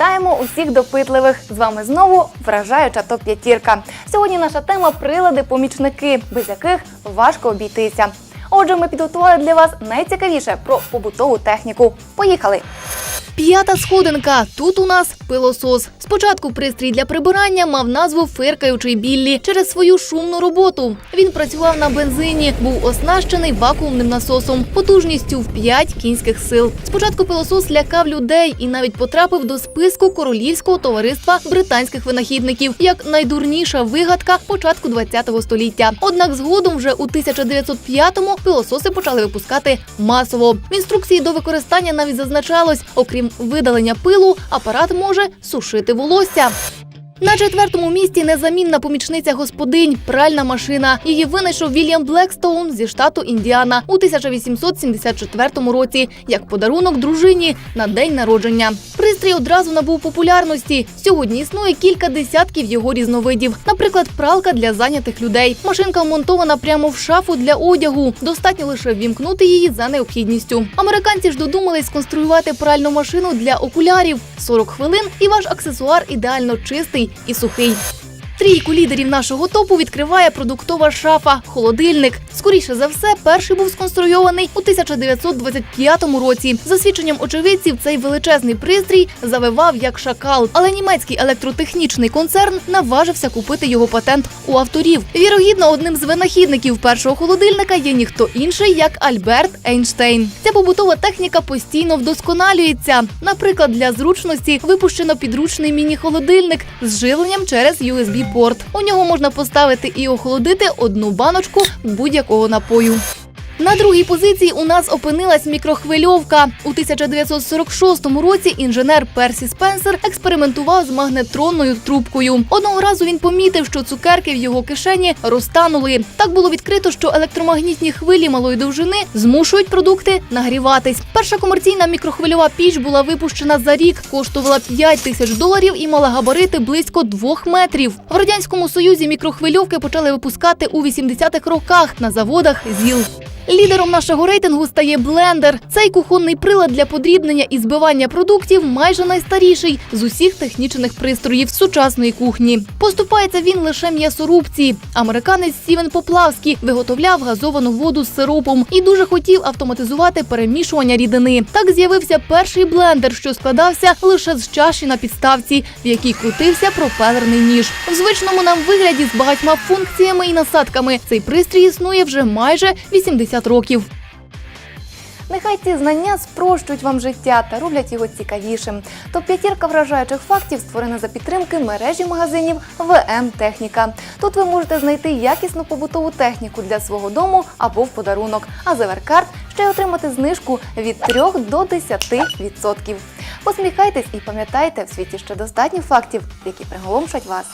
Вітаємо усіх допитливих! З вами знову вражаюча топ п'ятірка. Сьогодні наша тема прилади-помічники, без яких важко обійтися. Отже, ми підготували для вас найцікавіше про побутову техніку. Поїхали! П'ята сходинка. Тут у нас пилосос. Спочатку пристрій для прибирання мав назву фиркаючий біллі через свою шумну роботу. Він працював на бензині, був оснащений вакуумним насосом, потужністю в 5 кінських сил. Спочатку пилосос лякав людей і навіть потрапив до списку королівського товариства британських винахідників як найдурніша вигадка початку 20-го століття. Однак згодом, вже у 1905-му, пилососи почали випускати масово. В інструкції до використання навіть зазначалось, окрім видалення пилу, апарат може сушити волосся. На четвертому місці незамінна помічниця господинь пральна машина. Її винайшов Вільям Блекстоун зі штату Індіана у 1874 році як подарунок дружині на день народження. Пристрій одразу набув популярності. Сьогодні існує кілька десятків його різновидів. Наприклад, пралка для зайнятих людей. Машинка вмонтована прямо в шафу для одягу. Достатньо лише ввімкнути її за необхідністю. Американці ж додумались сконструювати пральну машину для окулярів. 40 хвилин, і ваш аксесуар ідеально чистий і сухий. Трійку лідерів нашого топу відкриває продуктова шафа холодильник. Скоріше за все, перший був сконструйований у 1925 році. За свідченням очевидців, цей величезний пристрій завивав як шакал, але німецький електротехнічний концерн наважився купити його патент у авторів. Вірогідно, одним з винахідників першого холодильника є ніхто інший, як Альберт Ейнштейн. Ця побутова техніка постійно вдосконалюється. Наприклад, для зручності випущено підручний міні-холодильник з живленням через USB-порт. У нього можна поставити і охолодити одну баночку будь-якого напою. На другій позиції у нас опинилась мікрохвильовка. У 1946 році інженер Персі Спенсер експериментував з магнетронною трубкою. Одного разу він помітив, що цукерки в його кишені розтанули. Так було відкрито, що електромагнітні хвилі малої довжини змушують продукти нагріватись. Перша комерційна мікрохвильова піч була випущена за рік, коштувала 5 тисяч доларів і мала габарити близько 2 метрів. В радянському союзі мікрохвильовки почали випускати у 80-х роках на заводах ЗІЛ. Лідером нашого рейтингу стає блендер. Цей кухонний прилад для подрібнення і збивання продуктів майже найстаріший з усіх технічних пристроїв сучасної кухні. Поступається він лише м'ясорубці. Американець Стівен Поплавський виготовляв газовану воду з сиропом і дуже хотів автоматизувати перемішування рідини. Так з'явився перший блендер, що складався лише з чаші на підставці, в якій крутився пропелерний ніж. В звичному нам вигляді з багатьма функціями і насадками цей пристрій існує вже майже 80 років. Нехай ці знання спрощують вам життя та роблять його цікавішим. Топ п'ятірка вражаючих фактів створена за підтримки мережі магазинів ВМ Техніка. Тут ви можете знайти якісну побутову техніку для свого дому або в подарунок. А за ще й отримати знижку від 3 до 10%. Посміхайтесь і пам'ятайте, в світі ще достатньо фактів, які приголомшать вас.